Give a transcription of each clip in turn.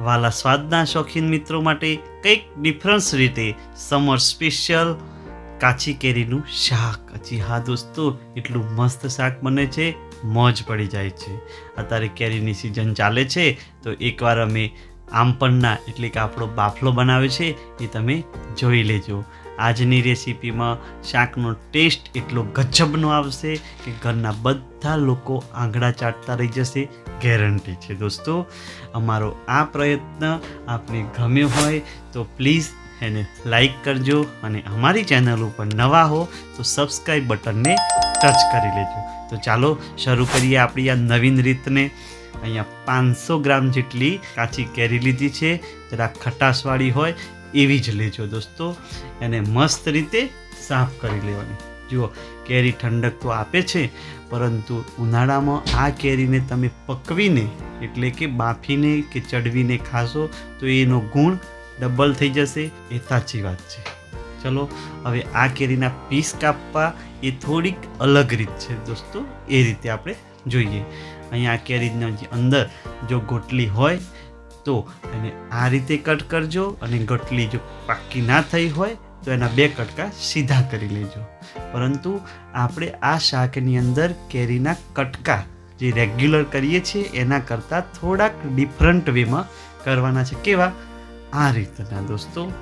વાલા સ્વાદના શોખીન મિત્રો માટે કંઈક ડિફરન્સ રીતે સમર સ્પેશિયલ કાચી કેરીનું શાક. હજી હા દોસ્તો, એટલું મસ્ત શાક બને છે, મોજ પડી જાય છે. અત્યારે કેરીની સિઝન ચાલે છે, તો એકવાર અમે આમપણના એટલે કે આપણો બાફલો બનાવે છે, એ તમે જોઈ લેજો. આજની રેસીપીમાં શાકનો ટેસ્ટ એટલો ગજબનો આવશે કે ઘરના બધા લોકો આંગળા ચાટતા રહી જશે, ગેરંટી છે. દોસ્તો, અમારો આ પ્રયત્ન આપને ગમ્યો હોય તો પ્લીઝ એને લાઈક કરજો અને અમારી ચેનલ ઉપર નવા હો તો સબસ્ક્રાઈબ બટનને ટચ કરી લેજો. તો ચાલો, શરૂ કરીએ આપણી આ નવીન રીતને. અહીંયા પાંચસો ગ્રામ જેટલી કાચી કેરી લીધી છે. જરા ખટાશવાળી હોય એવી જ લેજો દોસ્તો. એને મસ્ત રીતે સાફ કરી લેવાની. જુઓ, કેરી ઠંડક તો આપે છે, પરંતુ ઉનાળામાં આ કેરીને તમે પકવીને, એટલે કે બાફીને કે ચડવીને ખાશો, તો એનો ગુણ ડબલ થઈ જશે. એ સાચી વાત છે. ચલો, હવે આ કેરીના પીસ કાપવા એ થોડીક અલગ રીત છે દોસ્તો. એ રીતે આપણે જોઈએ. અહીંયા આ કેરીના અંદર જો ગોટલી હોય તો એને આ રીતે કટ કરજો અને ગટલી જો પાકી ના થઈ હોય તો એના બે કટકા સીધા કરી લેજો. પરંતુ આપણે આ શાકની અંદર કેરીના કટકા જે રેગ્યુલર કરીએ છીએ, એના કરતાં થોડાક ડિફરન્ટ વેમાં કરવાના છે. કેવા? આ રીતના દોસ્તો.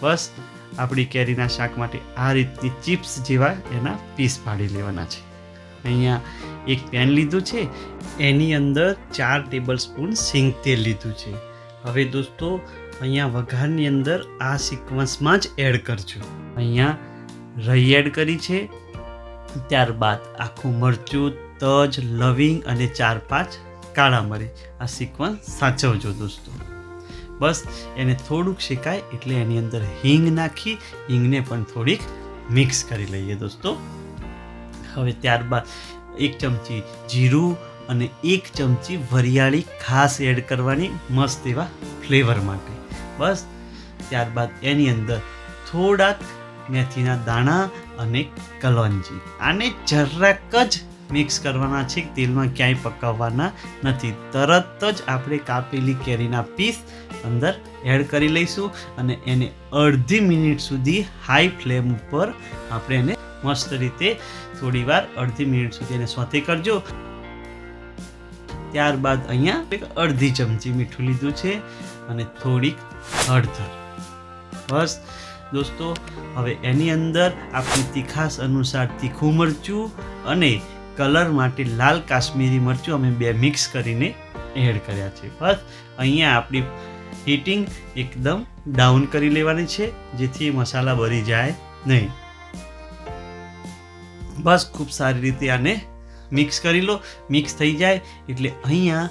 બસ, આપણી કેરીના શાક માટે આ રીતની ચિપ્સ જેવા એના પીસ પાડી લેવાના છે. અહીંયા એક પેન લીધું છે. એની અંદર ચાર ટેબલ સ્પૂન સિંગ તેલ લીધું છે. હવે દોસ્તો, અહીંયા વઘારની અંદર આ સિક્વન્સમાં જ એડ કરજો. અહીંયા રહી એડ કરી છે. ત્યારબાદ આખું મરચું, તજ, લવિંગ અને ચાર પાંચ કાળા મરી. આ સિક્વન્સ સાચવજો દોસ્તો. બસ, એને થોડુંક શેકાય એટલે એની અંદર હિંગ નાખી, હિંગને પણ થોડીક મિક્સ કરી લઈએ દોસ્તો. હવે ત્યારબાદ એક ચમચી જીરું અને એક ચમચી વરિયાળી ખાસ એડ કરવાની મસ્ત એવા ફ્લેવર માટે. બસ, ત્યારબાદ એની અંદર થોડાક મેથીના દાણા અને કલોંજી આને જરાક જ મિક્સ કરવાના છે, તેલમાં ક્યાંય પકાવવાના નથી. તરત જ આપણે કાપેલી કેરીના પીસ અંદર એડ કરી લઈશું અને એને અડધી મિનિટ સુધી હાઈ ફ્લેમ ઉપર આપણે એને મસ્ત રીતે થોડી વાર અડધી મિનિટ સુધી એને સોતે કરજો. ત્યારબાદ અહીંયા એક અડધી ચમચી મીઠું લીધું છે અને થોડીક હળદર. બસ. દોસ્તો, હવે એની અંદર આપણી તીખાસ અનુસાર તીખું મરચું અને કલર માટે લાલ કાશ્મીરી મરચું અમે બે મિક્સ કરીને એડ કર્યા છે. બસ. અહીંયા આપણી હીટિંગ એકદમ ડાઉન કરી લેવાની છે, જેથી મસાલા બળી જાય નહીં. બસ ખૂબ સારી રીતે આને મિક્સ કરી લો. મિક્સ થઈ જાય એટલે અહીંયા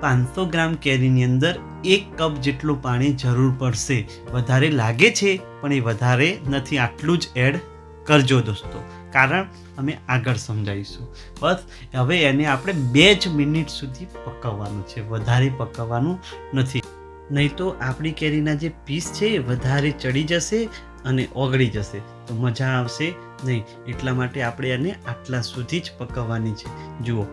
પાંચસો ગ્રામ કેરીની અંદર એક કપ જેટલું પાણી જરૂર પડશે. વધારે લાગે છે, પણ એ વધારે નથી. આટલું જ એડ કરજો દોસ્તો. કારણ અમે આગળ સમજાવીશું. બસ, હવે એને આપણે બે જ મિનિટ સુધી પકાવવાનું છે. વધારે પકાવવાનું નથી. નહીં તો આપણી કેરીના જે પીસ છે એ વધારે ચડી જશે અને ઓગળી જશે. તો મજા આવશે. નહીં, એટલા માટે આપણે એને આટલા સુધી જ પકવવાની છે. જુઓ,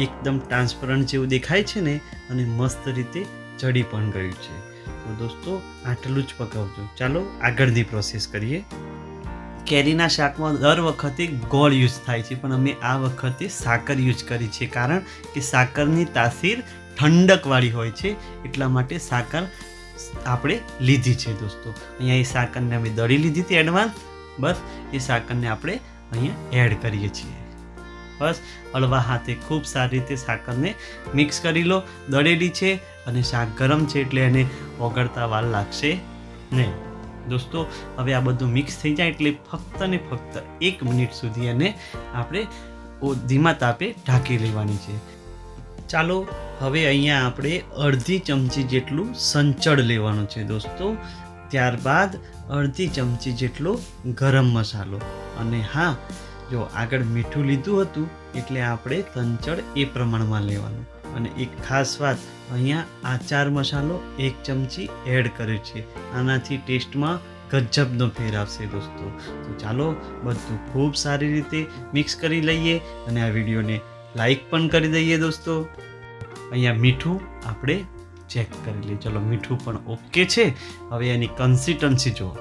એકદમ ટ્રાન્સપરન્ટ જેવું દેખાય છે ને, અને મસ્ત રીતે ચડી પણ ગયું છે. તો દોસ્તો, આટલું જ પકવજો. ચાલો, આગળની પ્રોસેસ કરીએ. કેરીના શાકમાં દર વખતે ગોળ યુઝ થાય છે, પણ અમે આ વખતે સાકર યુઝ કરી છે, કારણ કે સાકરની તાસીર ઠંડકવાળી હોય છે, એટલા માટે સાકર આપણે લીધી છે, દોસ્તો. અહીંયા એ સાકરને અમે દળી લીધી હતી એડવાન્સ બસ, એ સાકરને આપણે અહીંયા એડ કરીએ છીએ. બસ, હળવા હાથે ખૂબ સારી રીતે સાકરને મિક્સ કરી લો. દળેલી છે અને શાક ગરમ છે એટલે એને ઓગળતા વાર લાગશે નહીં. દોસ્તો, હવે આ બધું મિક્સ થઈ જાય એટલે ફક્ત ને ફક્ત એક મિનિટ સુધી એને આપણે ધીમા તાપે ઢાંકી લેવાની છે. ચાલો, હવે અહીંયા આપણે અડધી ચમચી જેટલું સંચળ લેવાનું છે દોસ્તો. ત્યારબાદ અડધી ચમચી જેટલો ગરમ મસાલો. અને હા, જો આગળ મીઠું લીધું હતું, એટલે આપણે તંચળ એ પ્રમાણમાં લેવાનું. અને એક ખાસ વાત, અહીંયા આચાર મસાલો એક ચમચી એડ કર્યો છે. આનાથી ટેસ્ટમાં ગજબનો ફેર આવશે દોસ્તો. તો ચાલો, બધું ખૂબ સારી રીતે મિક્સ કરી લઈએ અને આ વિડીયોને લાઈક પણ કરી દઈએ દોસ્તો. અહીંયા મીઠું આપણે ચેક કરી લઈએ ચલો, મીઠું પણ ઓકે છે. હવે એની કન્સિસ્ટન્સી જુઓ.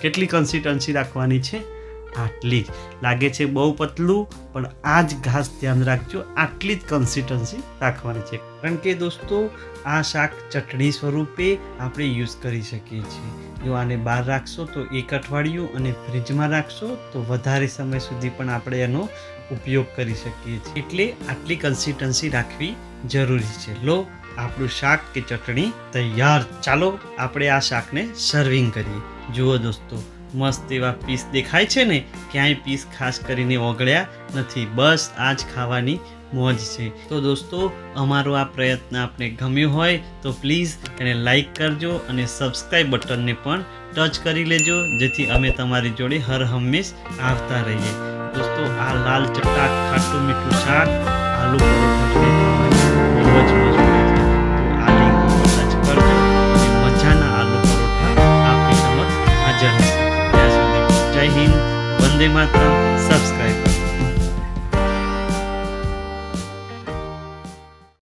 કેટલી કન્સિસ્ટન્સી રાખવાની છે? આટલી જ. લાગે છે બહુ પતલું, પણ આ જ ઘાસ ધ્યાન રાખજો. આટલી જ કન્સિસ્ટન્સી રાખવાની છે. કારણ કે દોસ્તો, આ શાક ચટણી સ્વરૂપે આપણે યુઝ કરી શકીએ છીએ. જો આને બહાર રાખશો તો એક અઠવાડિયું અને ફ્રીજમાં રાખશો તો વધારે સમય સુધી પણ આપણે એનો ઉપયોગ કરી શકીએ છીએ. એટલે આટલી કન્સિસ્ટન્સી રાખવી જરૂરી છે. લો આપણું શાક કે ચટણી તૈયાર. ચાલો આપણે આ શાકને સર્વિંગ કરીએ. જુઓ દોસ્તો, મસ્ત એવા પીસ દેખાય છે ને? ક્યાંય પીસ ખાસ કરીને ઓગળ્યા નથી. બસ આ જ ખાવાની મોજ છે. તો દોસ્તો, અમારો આ પ્રયત્ન આપને ગમ્યો હોય તો પ્લીઝ એને લાઈક કરજો અને સબસ્ક્રાઈબ બટનને પણ ટચ કરી લેજો, જેથી અમે તમારી જોડે હર હંમેશ આવતા રહીએ. દોસ્તો, આ લાલ ચટાક ખાટું મીઠું શાક, આલુ પરોઠા ખૂબ જ મજા. આપની સમક્ષ